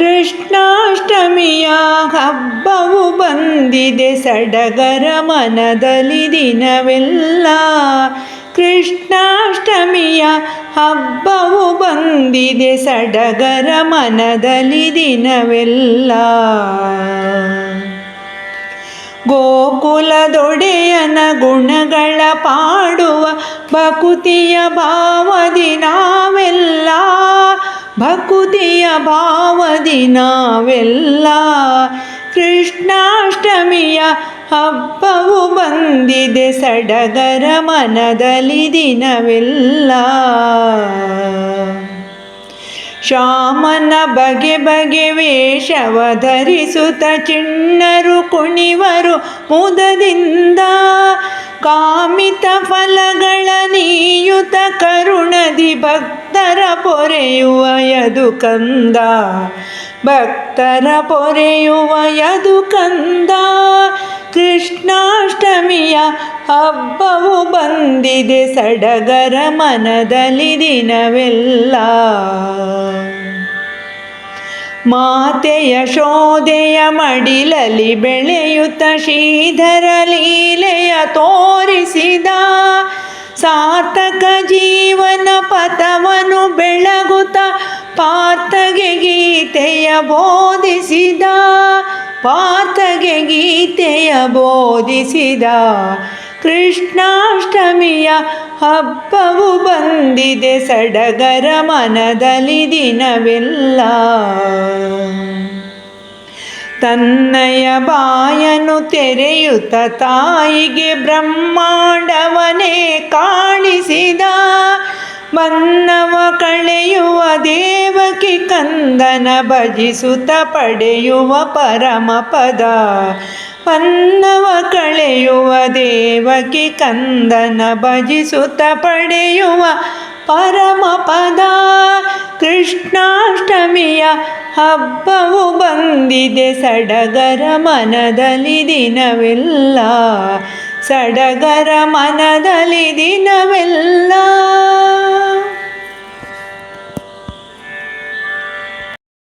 ಕೃಷ್ಣಾಷ್ಟಮಿಯ ಹಬ್ಬವು ಬಂದಿದೆ ಸಡಗರ ಮನದಲ್ಲಿ ದಿನವೆಲ್ಲ. ಕೃಷ್ಣಾಷ್ಟಮಿಯ ಹಬ್ಬವು ಬಂದಿದೆ ಸಡಗರ ಮನದಲ್ಲಿ ದಿನವೆಲ್ಲ. ಗೋಕುಲದೊಡೆಯನ ಗುಣಗಳ ಪಾಡುವ ಭಕುತಿಯ ಭಾವದಿ ನಾವೆಲ್ಲ. ಭಕುತಿಯ ಭಾವದಿ ನಾವೆಲ್ಲ ಕೃಷ್ಣಾಷ್ಟಮಿಯ ಹಬ್ಬವು ಬಂದಿದೆ ಸಡಗರ ಮನದಲ್ಲಿ ದಿನವೆಲ್ಲ. ಶ್ಯಾಮನ ಬಗೆ ಬಗೆ ವೇಷವ ಧರಿಸುತ್ತ ಚಿಣ್ಣರು ಕುಣಿವರು ಮುದದಿಂದ ಕಾಮಿತ ಫಲಗಳ ನೀಯುತ ಕರುಣದಿ ಭಕ್ತರ ಪೊರೆಯುವ ಯದು ಕಂದ. ಭಕ್ತರ ಪೊರೆಯುವ ಯದು ಕಂದ. ಕೃಷ್ಣಾಷ್ಟಮಿಯ ಹಬ್ಬವು ಬಂದಿದೆ ಸಡಗರ ಮನದಲ್ಲಿ ದಿನವೆಲ್ಲ. ಮಾತೆಯ ಶೋಧೆಯ ಮಡಿಲಲಿ ಬೆಳೆಯುತ್ತ ಶ್ರೀಧರ ಲೀಲೆಯ ತೋರಿಸಿದ. ಸಾರ್ಥಕ ಜೀವನ ಪಥವನ್ನು ಬೆಳಗುತ್ತ ಪಾತಗೆ ಗೀತೆಯ ಬೋಧಿಸಿದ ಪಾತಗೆ ಗೀತೆಯ ಬೋಧಿಸಿದ. ಕೃಷ್ಣಾಷ್ಟಮಿಯ ಹಬ್ಬವು ಬಂದಿದೆ, ಸಡಗರ ಮನದಲ್ಲಿ ದಿನವೆಲ್ಲ. ತನ್ನಯ ಬಾಯನು ತೆರೆಯುತ್ತ ತಾಯಿಗೆ ಬ್ರಹ್ಮಾಂಡವನೇ ಕಾಣಿಸಿದ ಮನ್ನವ ಕಳೆಯುವ ದೇವಕಿ ಕಂದನ ಭಜಿಸುತ್ತ ಪಡೆಯುವ ಪರಮ ಪದ. ಪನ್ನವ ಕಳೆಯುವ ದೇವಕಿ ಕಂದನ ಭಜಿಸುತ್ತ ಪಡೆಯುವ ಪರಮ ಪದ. ಕೃಷ್ಣಾಷ್ಟಮಿಯ ಹಬ್ಬವು ಬಂದಿದೆ ಸಡಗರ ಮನದಲ್ಲಿ ದಿನವೆಲ್ಲ. ಸಡಗರ ಮನದಲ್ಲಿ ದಿನವೆಲ್ಲ.